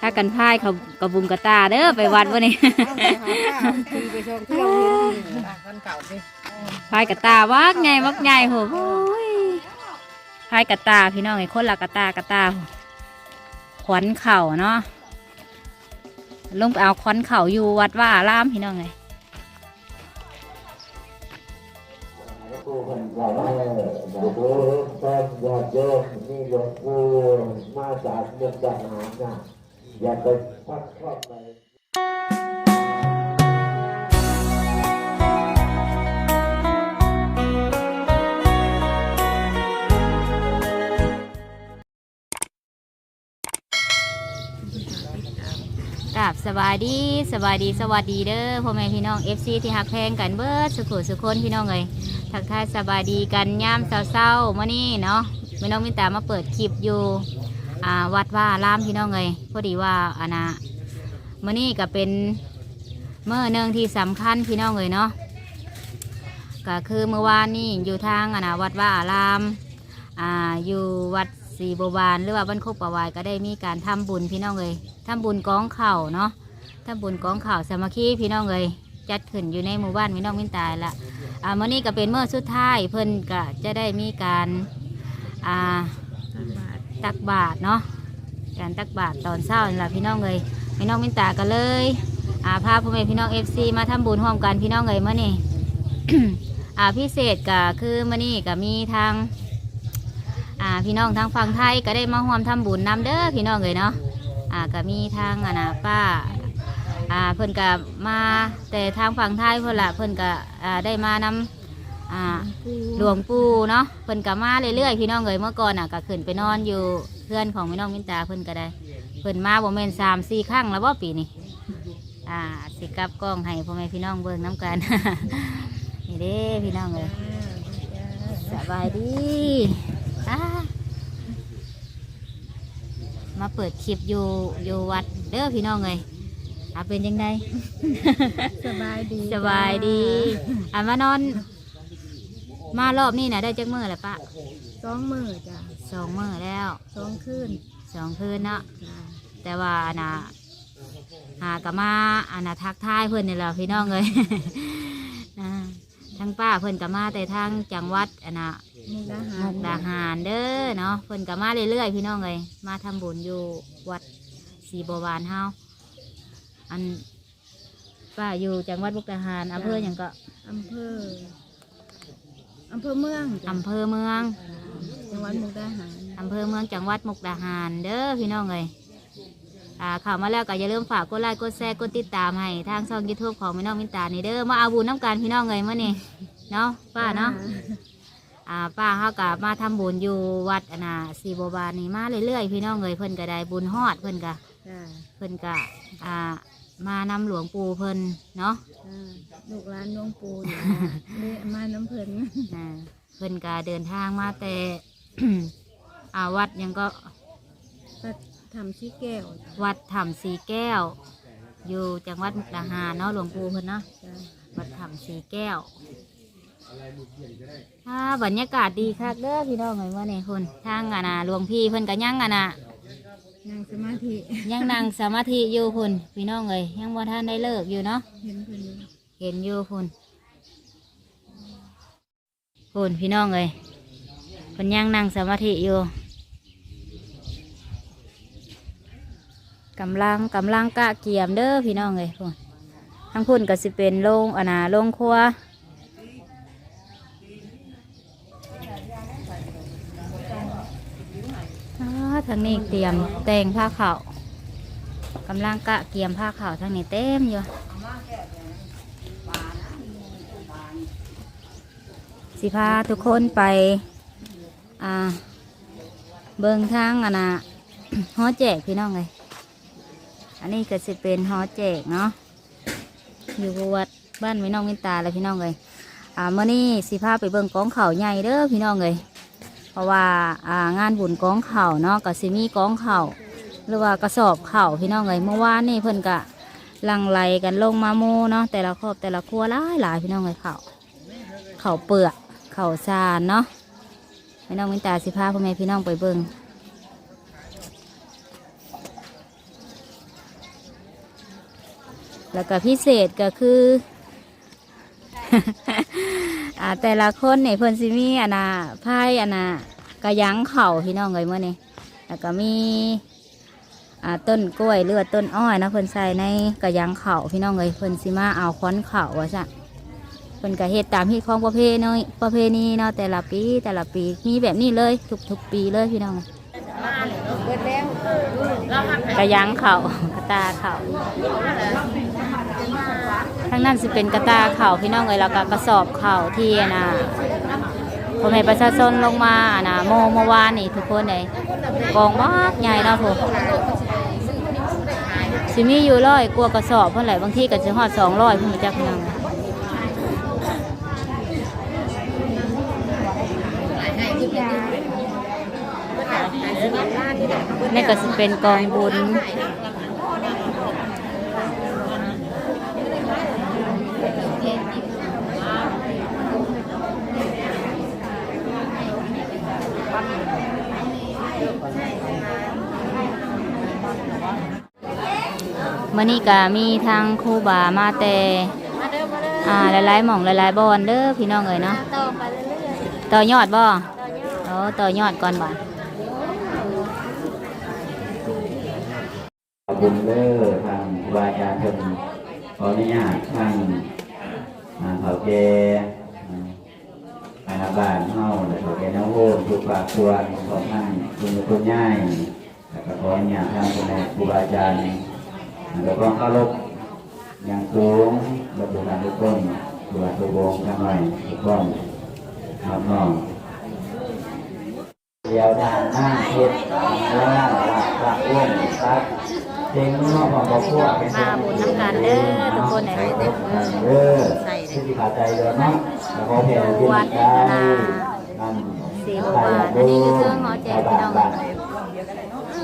ถ้ากันพายเขากระบุงกระตาเด้อไปวัดวะนี่เอาไปหาข้าวคือไปชมเที่ยวเห็นอีกอะคนเก่าสิพายกระตาวักไงวักใหญ่โหโอ้ยพายกระตาพี่น้องไอ้คนละกระตากระตาขวัญเข่าเนาะลงไปเอาขวัญเข่าอยู่วัดว่าอารามพี่น้องไง ผู้คนบอกว่าอย่าดูต้นย่าโยมนี่หลวงปู่มาจากเมืองทหารนะอย่าไปพักครอบ สบายดีสบายดีสวัสดีเด้อพ่อแม่พี่น้อง FC ที่หักแพงกันเบิดสุขสุขคนพี่น้องเลยทักทายสบายดีกันย่ามเศร้าๆมื่อนี้เนาะแม่น้องมิตามาเปิดคลิปอยู่อ่าวัดว่าอารามพี่น้องเลยพอดีว่าอานะมื่อนี้ก็เป็นเมื่อหนึ่งที่สำคัญพี่น้องเลยเนาะก็คือเมื่อวานนี่อยู่ทางอานะวัดว่าอารามอ่าอยู่วัด ศรีบวานหรือว่าบ้านโคกประวายก็ได้มีการทำบุญพี่น้องเลยทำบุญกองเข่าเนาะทำบุญกองเข่าสามัคคีพี่น้องเลยจัดขึ้นอยู่ในหมู่บ้านพี่น้องมินตายละอ่ามื่อนี้ก็เป็นเมื่อสุดท้ายเพิ่นก็จะได้มีการอ่าตักบาตรเนาะการตักบาตรตอนเช้านี่แหละพี่น้องเลยพี่น้องมินตาก็เลยอ่าพาพ่อแม่พี่น้องเอฟซีมาทำบุญร่วมกันพี่น้องเลยเมื่อนี้อ่าพิเศษก็คือเมื่อนี้ก็มีทาง อ่าพี่น้องทางฝั่งไทยก็ได้มาร่วมทำบุญนำเด้อพี่น้องเลยเนาะอ่าก็มีทางอ่านะป้าอ่าเพิ่นก็มาแต่ทางฝั่งไทยเพิ่นละเพิ่นก็อ่าได้มานำอ่าหลวงปู่เนาะเพิ่นก็มาเรื่อยๆพี่น้องเอ๋ยเมื่อก่อนอะก็ขึ้นไปนอนอยู่เพื่อนของพี่น้องมินตาเพิ่นก็ได้ เพิ่นมาบ่แม่นสามสี่ครั้งแล้วบ่ปีนี้อ่าสิกลับกล้องให้พ่อแม่พี่น้องเบิ่งน้กัน นี่เด้พี่น้องเอ๋ยสบายดี อ่ามาเปิดคลิปอยู่อยู่วัดเด้อพี่น้องเอ๋ยอะเป็นยังไง สบายดีสบายดีอะมานอน มารอบนี้นะได้จักมือแล้วปะสองมือจ้ะสองมือแล้วสองคืนสองคืนเนาะจ้ะแต่ว่าอันน่ะหากะมาอันน่ะทักทายเพื่อนนี่แหละพี่น้องเลย อ่าทั้งป้าเพื่อนกะมาแต่ทางจังหวัดอันน่ะ มุกดาหาร มุกดาหารเด้อเนาะเพื่อนกะมาเรื่อยๆพี่น้องเลยมาทำบุญอยู่วัดศรีบวรเฮาอันป้าอยู่จังหวัดมุกดาหารอำเภออย่างก็อำเภอ อำเภอเมืองจ้ะอำเภอเมืองจังหวัดมุกดาหารอำเภอเมืองจังหวัดมุกดาหารเด้อพี่น้องเลยอ่าเข้ามาแล้วก็อย่าลืมฝากกดไลค์กดแชร์กดติดตามให้ทางช่องยูทูบของพี่น้องมินตานี่เด้อมาเอาบุญน้ำกันพี่น้องเลยเมื่อนี่เนาะป้าเนาะ อ่าป้าเขากับมาทำบุญอยู่วัดอนาสีบบานี่มาเรื่อยๆพี่น้องเลยเพิ่นก็ได้บุญฮอดเพิ่นก็จ้ะเพิ่นก็อ่ามานำหลวงปู่เพิ่นเนาะ จ้ะลูกหลานหลวงปู่นี่นะเรียมาน้ำเพลินอ่าเพิ่นก็เดินทางมาแต่อ่าวัดหยังก็ก็ทำชี้แก้วจ้ะวัดถ้ำสีแก้ว อยู่จังหวัดมุกดาหารเนาะหลวงปู่เพิ่นเนาะจ้ะวัดถ้ำสีแก้ว ถ้าบรรยากาศดีคักเด้อพี่น้องเอ้ยว่านี่คุณทางอะนะหลวงพี่เพิ่นก็ยังอะนะนั่งสมาธิ ยังนั่งสมาธิอยู่คุณพี่น้องเอ้ยยังบ่ทันได้เลิกอยู่เนาะเห็นเพิ่นอยู่เห็นอยู่คุณคุณพี่น้องเอ้ยเพิ่นยังนั่งสมาธิอยู่กำลังกำลังกะเกียมเด้อพี่น้องเอ้ยคุณทั้งพุ่นก็สิเป็นโรงอะนะโรงครัว อ่า ทางนี้เตรียมแต่งผ้าขาวกำลังกะเกียมผ้าขาวทางนี้เต็มอยู่สิพาทุกคนไปอ่าเบิงทางอะนะฮอแจกพี่น้องเลยอันนี้ก็สิเป็นฮอแจกเนาะอยู่วัดบ้านพี่น้องวินตาเลยพี่น้องเลยอ่าเมื่อนี้สิพาไปเบิงกองเขาใหญ่เด้อพี่น้องเลย ราะว่าางานบุญกองเข่าเนาะกับซีมีกองเข่าหรือว่ากระสอบเข่าพี่น้องเลยเมื่อวานนี่เพิ่นกะลังไหลกันลงมาโมเนาะแต่ละครอบแต่ละครัวหลายหลายพี่น้องเลยเข่าเข่าเปลือกเข่าซานเนาะพี่น้องมินตาสิพาพ่อแม่พี่น้องไปเบิ้งแล้วก็พิเศษก็คือแต่ละคนเนี่ยเพิ่นซิมีอนาไพ่อนา กระยังเข่าพี่น้องเลยเมื่อนี้แล้วก็มีต้นกล้วยหรือว่าต้นอ้อยนะเพิ่นใส่ในกระยังเข่าพี่น้องเลยเพิ่นสิมาเอาค้อนเข่าว่าซะเพิ่นก็เฮ็ดตามที่ของประเพณีประเพณีเนาะแต่ละปีแต่ละปีมีแบบนี้เลยทุกทุกๆปีเลยพี่น้องกระยังเข่ากระตาเข่าทั้งนั้นสิเป็นกระตาเข่าพี่น้องเอ้ยแล้วก็กระสอบเข่าที่นะ ผมให้ประชาชนลงมานะโมเมื่อวานนี่ทุกคนเลยกองมากใหญ่เนาะผมสิมีอยู่ร้อยกลัวกระสอบเพื่อนไหลบางที่ก็จะหอดสองร้อยเพื่อนจักน้องนี่ก็สิเป็นกองบุญ มื่อนี้ก็มีทางครูบามาแต่อ่าหลายๆหม่องหลายๆบอนเด้อพี่น้องเอ๋ยเนาะต่อไปเรื่อยต่อยอดบ่ๆต่อยอดโอ้ต่อยอดก่อนบ่ขอบคุณเด้อทางครูบาอาจารย์เพิ่นขออนุญาตทางอ่าเขาแก่อ่าบ้านเฮาแล้วเขาแก่น้องโฮมทุกปากส่วนของท่านคุณคุณย่ายแล้วก็ขออนุญาตทางคุณแม่ครูบาอาจารย์ แล้วก็เคารพอย่างสูงระบรรดาทุกคนครูบาทุกวงทั้งหลายทุกคนน้องๆเดียวทางหน้าเฮ็ดหน้าหลักหลักอ้วนครับเต็งนอกของบ่พวกเป็นมาบุญน้ำกันเด้อทุกคนเลยเด้อที่ขาใจเด้อเนาะแล้วก็เพียงกินใจนั่นสี่บาทอันนี้คือเครื่องหมอแจกพี่น้อง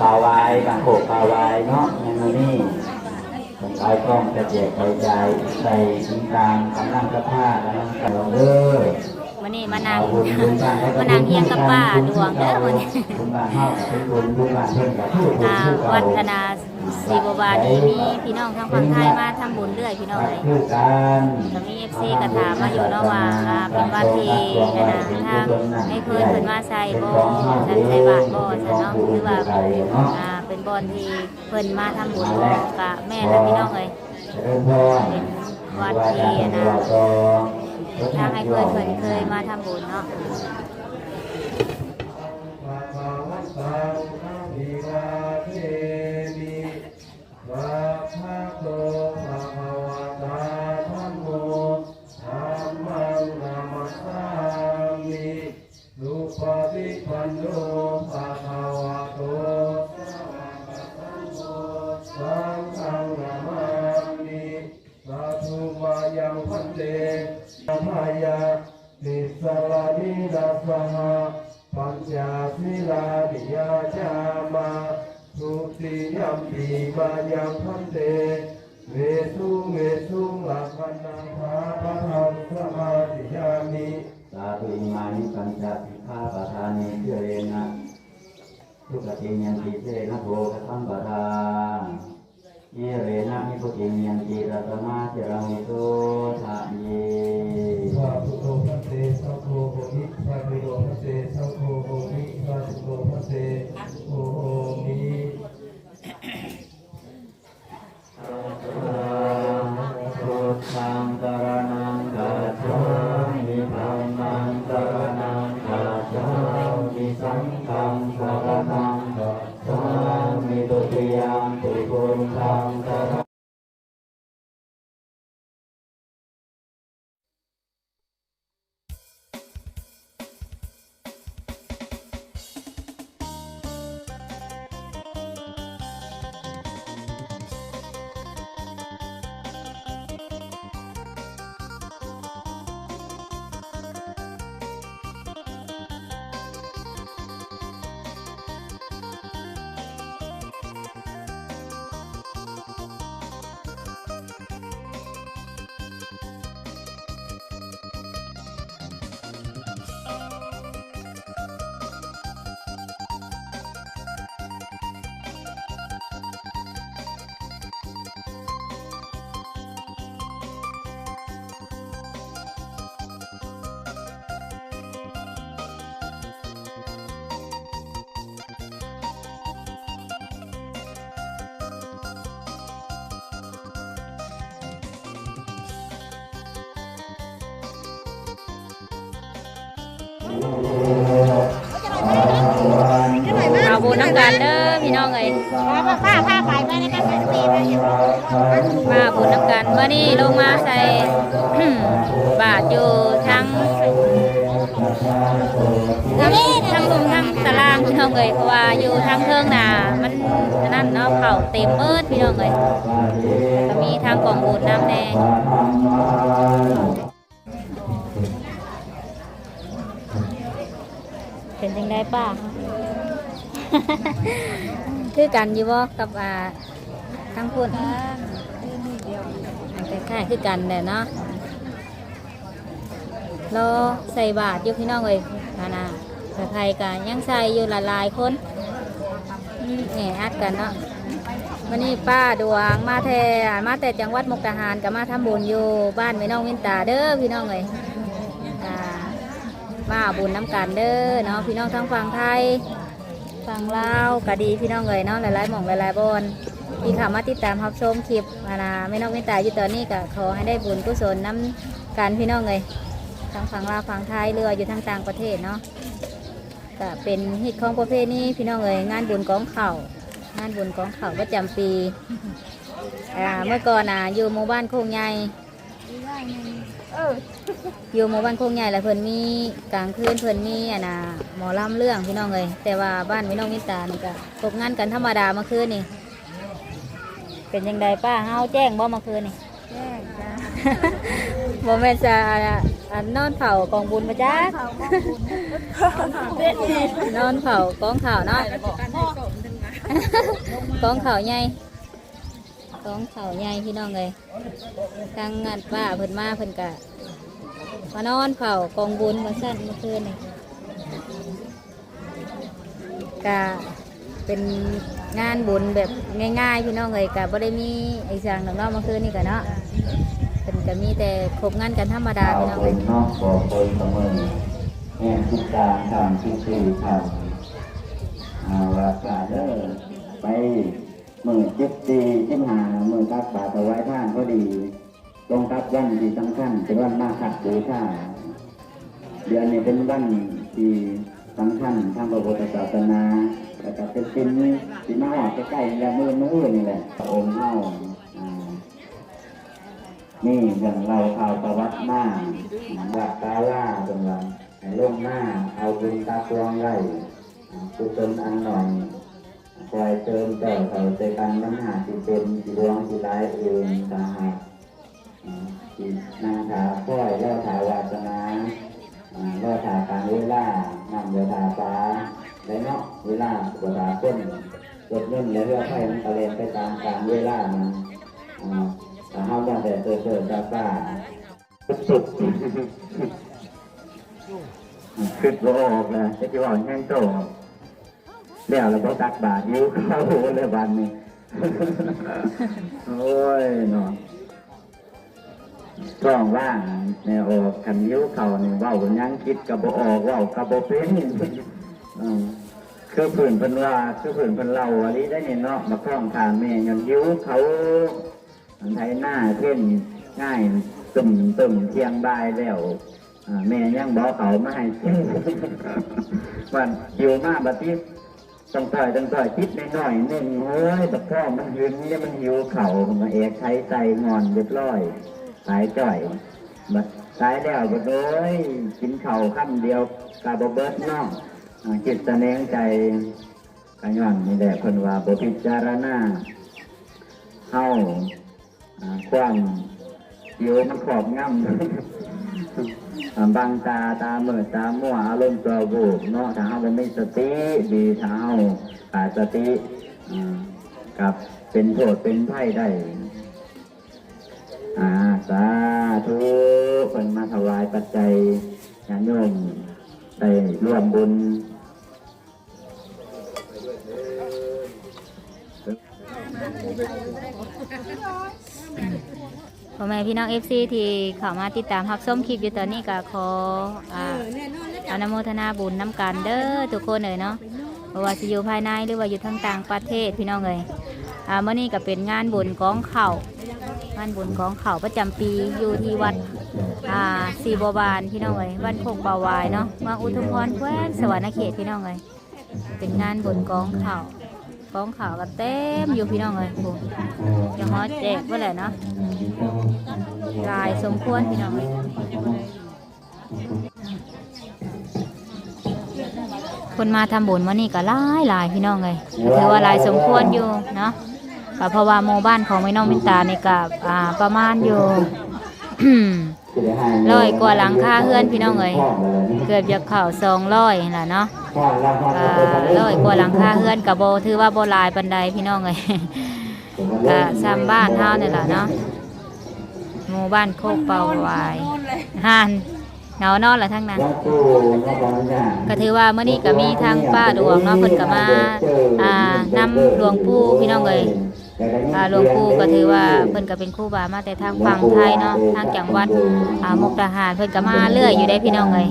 ปาวายบางโขกปาวายเนาะในมือนี้ ผมเอากล้องกระเจกกระจายใส่ทิ้งตามกำลังกระผ้ากำลังกระลงเด้อมื่อนี้มานั่งมานั่งเฮียงกับป้าดวงเด้อมื่อนี้บุญบ้านเฮาเป็นบุญบุญบ้านเพิ่นกับผู้บุญอ่าผู้เก่าวัฒนาสีบวานี้มีพี่น้องทางฝั่งไทยมาทำบุญเรื่อยพี่น้องเลยคือการก็มีเอฟซีกระถามมาอยู่เนาะว่าอ่าเป็นวันที่นะนะทางให้เพื่อนเพิ่นมาใส่บ่ฉันใส่บาทบ่ฉันเนาะหรือว่าอ่า เป็นบอนที่เพิ่นมาทำบุญบ่กะแม่และพี่น้องเลยเริ่มพรเป็นวัดที่นะทางให้เพื่อนเพิ่นเคยมาทำบุญเนาะาธุมายังพันเตมายาติสลานินาสหะปัญญาศิลาดิยาจามาสุติยัมปีมายังพันเตเวสุเวสุลักขันนังภาปะทังสมาธิยามิสาธุอิมานิปัญจสิกขาปทานิเจเรนะทุกขติยันติเจนะโภคสัมปทาเยเรนะมิพุติยันติรัตมาเจรังวิโสทะเยพระพุทโธพระเตสัพโพโหมิพระพุทโธพระเตสัพโพโหมิพระพุทโธพระเตโห เอาบุญน้ำกันเด้อพี่น้องเอ้ยผ้าผ้าไปไปในกันไปตีไปมาบุญน้ำกันเมื่อนี้ลงมาใส่บาทอยู่ทั้งทั้งทั้งลุมทั้งตารางพี่น้องเอ้ยเพราะว่าอยู่ทั้งเทิงน่ะมันนั่นเนาะเผาเต็มเบิดพี่น้องเอ้ยก็มีทางกองบุญน้ำแน่ เป็นยังไงป้าคือกันอยู่บ่กับอ่าทั้งพูดคล้ายๆคือกันแหละเนาะรอใส่บาทอยู่พี่น้องเอ้ยนานาแต่ใครกันยังใส่อยู่หลายๆคนแหน่อัดกันเนาะวันนี้ป้าดวงมาแทมาแต่จังหวัดมุกดาหารกับมาทำบุญอยู่บ้านแม่น้องวินตาเด้อพี่น้องเอ้ย มาบุญน้ำกันเด้อเนาะพี่น้องทั้งฝั่งไทยฝั่งลาวก็ดีพี่น้องเลยเนาะหลายๆหม่องหลายๆบนที่ขามาติดตามรับชมคลิปอานาไม่นองไม่ตายอยู่ตอนนี้ก็ขอให้ได้บุญกุศลน้ำกันพี่น้องเลยทั้งฝั่งลาวฝั่งไทยเรืออยู่ทั้งต่างประเทศเนาะก็เป็นฮิตของประเภทนี้พี่น้องเลยงานบุญกองเข่างานบุญกองเข่าประจำปีอ่าเมื่อก่อนอะอยู่หมู่บ้านโคงใหญ่ อยู่หมู่บ้านโคงใหญ่แล้วเพิ่นมีกลางคืนเพิ่นมีอะนะหมอลำเรื่องพี่น้องเลยแต่ว่าบ้านพี่น้องมิตานี่ก็ตกงานกันธรรมดาเมื่อคืนนี่ เป็นยังไงป้าเฮาแจ้งบ่เมื่อคืนนี่ แจ้งจ้าบ่แม่นจะอันนอนเผากองบุญมาจ้าเขาก็บุญเด็ดดีนอนเผากองข่าวเนาะกองข่าวใหญ่ กองเข่าใหญ่พี่น้องเลยทางงานป้าเพิ่นมาเพิ่นกะมานอนเผากองบุญมาสั้นเมื่อคืนนี่กะเป็นงานบุญแบบง่ายๆพี่น้องเลยกะบ่ได้มีไอ้สังหนังนอกเมื่อคืนนี่กะเนาะเป็นกะมีแต่ครบงานกันธรรมดาพี่น้องเลยนอกบ่คนเสมอแห่ทุกการทำทุกสิ่งทำเอาละกาเด้อไป มือจิบตีจิบหามือตักบาตรเอาไว้ท่านก็ดีตรงกับวันที่สำคัญเป็นวันมาขัดบูชาเดือนนี้เป็นวันที่สำคัญทางพระพุทธศาสนาแล้วก็เป็นสิ่งที่มาหอดใกล้ๆแหละมือนู้นนี่แหละองค์เฮาอ่านี่อย่างเราเอาประวัติมาวัดตาล่าตรงนั้นให้ลงหน้าเอาบุญตาพวงไล่กุศลอันหน่อย คอยเติมเติมเขาใจกันน้ำหาที่เป็นที่ดวงที่ร้ายเองตาหากอ่าที่นางถาค่อยล่อถาวาสนาอ่าล่อถาการเวลานำเวลาฟ้าและเนาะเวลาเวลาต้นรถยนต์และเรือไฟมันกระเลนไปตามการเวลามันอ่าถ้าเฮาตั้งแต่เกิดๆจ้าป้าสุดคิดบ่าออกนะจะที่ว่าแห้งโต แล้วเราก็ตักบาทยิ้วเข้าเลยวันนี้โอ้ยเนาะกล้องว่างแนออกคันยิ้วเขานี่เว้ากันยังคิดกับบ่ออกว้ากับบ่เป็นคือผื่นพิ่นว่าคือผื่นพิ่นเล่าอันนี้ได้เนี่ยเนาะมาคล้องทาแม่ยันยิ้วเขาไทยหน้าเช่นง่ายตุ่มตุ่มเทียงบายแล้วแม่ยังบอกเขาไม่ให้วันหิวมากบัดนี้ ต้องต่อยต้องต่อยคิดน้อยๆหนึ่งเฮ้ยแต่พ่อมันยืนนี่มันหิวเข่ามาเอกใช้ใจงอนเรียบร้อยสายจ่อยบัดสายแล้วบัดโอ้ยกินเข่าวคำเดียวกาบเบิดน้องจิตแสดงใจกันย้อนนี่แหละคนว่าบพิจารณาเข้าความเดียวมันขอบง่ำอ่า บางตาตาเมื่อตามัวอารมณ์ตัวบูบเนาะถ้าเราไม่สติดีถ้าเราขาดสติกับเป็นโทษเป็นไพ่ได้อ่าสาธุคนมาถวายปัจจัยญาโยมได้ร่วมบุญ พ่อแม่พี่น้องเอฟซีที่เข้ามาติดตามรับชมคลิปอยู่ตอนนี้ก็ขออ่าอนุโมทนาบุญน้ำกันเด้อทุกคนเลยเนาะเพราะว่าจะอยู่ภายในหรือว่าอยู่ทางต่างประเทศพี่น้องเลยอ่าเมื่อนี้ก็เป็นงานบุญกองเข่างานบุญกองเข่าประจำปีอยู่ที่วัดอ่าสีบัวบานพี่น้องเอ้ยบ้านโคกเบาวายเนาะมืองอุทุมพรแคว้นสวรรณเขตพี่น้องเอ้ยเป็นงานบนกองเข่า วกองข่าวก็เต็มอยู่พี่น้องเอ้ยโอ้ยังฮอแจกเมื่อไหร่เนาะลายสมควรพี่น้องเอ้ยคนมาทำบุญวันนี้ก็หลายหลายพี่น้องเลยถือว่าหลายสมควรอยู่เนาะก็เพราะว่าหมู่บ้านของแม่น้องมินตาในกับอ่าประมาณอยู่ร้อยกว่าหลังคาเฮือนพี่น้องเอ้ยเกือบจะเข่าสองร้อยล่ะเนาะ ร้อยกว่าหลังคาเฮือนกับโบถือว่าโบลายบันไดพี่น้องเลยก็ซ้ำบ้านเท่านี่แหละเนาะหมู่บ้านโคกเป่าวายห่านเงานอนละทั้งนั้น ก็ถือว่าเมื่อนี้ก็มีทางป้าดวงเนาะเพิ่นก็มาอ่านำหลวงปู่พี่น้องเลย อ่าหลวงปู่ก็ถือว่าเพิ่นก็เป็นครูบามาแต่ทางฝั่งไทยเนาะทางจังหวัดอ่ามุกดาหารเพิ่นก็มาเรื่อยอยู่ได้พี่น้องเอ้ย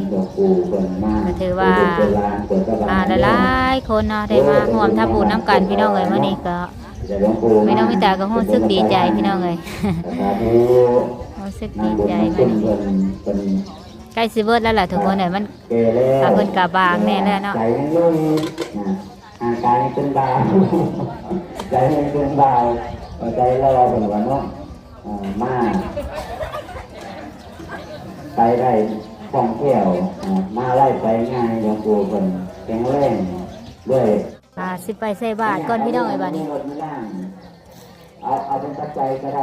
ก็ถือว่าอ่าหลายๆคนเนาะได้มาร่วมทำบุญนํกันพี่น้องเอ้ยเมื่อนี้ก็ไม่น้องไมิตาก็รู้สึกดีใจพี่น้องเอ้ยรู้สึกดีใจมื้อนี้ใกล้สิเบิดแล้วล่ะทุกคนเอ้ยมันอ่าเพิ่นกะบางแน่แล้วเนาะใจมันนุ่มนะอ่ากายเป็นบาง ใจมันเป็นบางใจรอเป็นวันเนาะอ่ามาไปได้ท่องเที่ยวอ่ามาไล่ไปง่ายหลวงปู่เป็นแข็งแรงด้วยอ่าสิไปใส่บาทก่อนพี่น้องไอ้บาดนี้รถไม่ได้เอาเอาเป็นปัจจัยก็ได้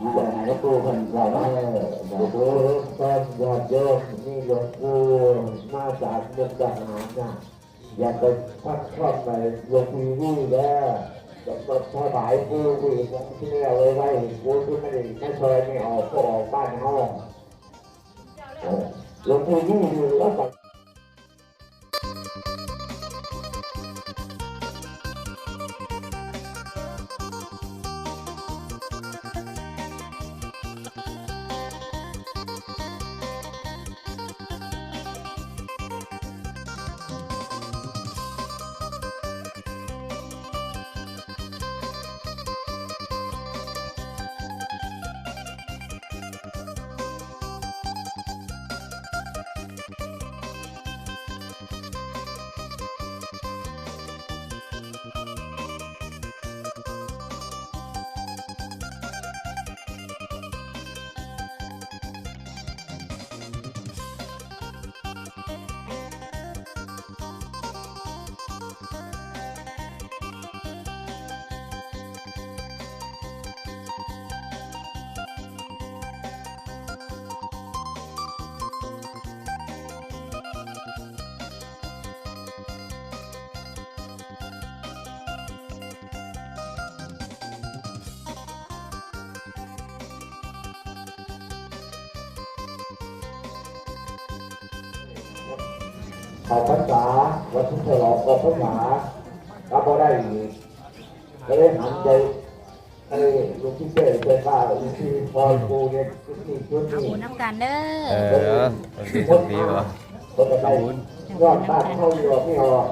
อืมอ่าหลวงปู่คนเราก็โอ้โหตอนยอดโยมนี่หลวงปู่มาจากเมืองทหารนะอยากไปพักครอบไปหลวงปู่นี่แล้วจะมาถวายปู่ปู่ที่นี่เอาไว้ไว้ปู่ที่ไม่ได้ไม่เคยไม่ออกก็ออกบ้านห้องหลวงปู่นี่อยู่แล้ว ก็ออกพรรษาวันที่ฉลองออกพรรษาก็พอได้อีกก็เลยหันใจไอ้ลูกที่เจ๊เจ๊ป้าลูกที่พอกูเนี่ยชุดนี้ชุดเอานี้บุน้ำกันเด้อเออ มันเป็นคนดีดีวะคนไปยอดบ้านเข้าอยู่ไม่ออก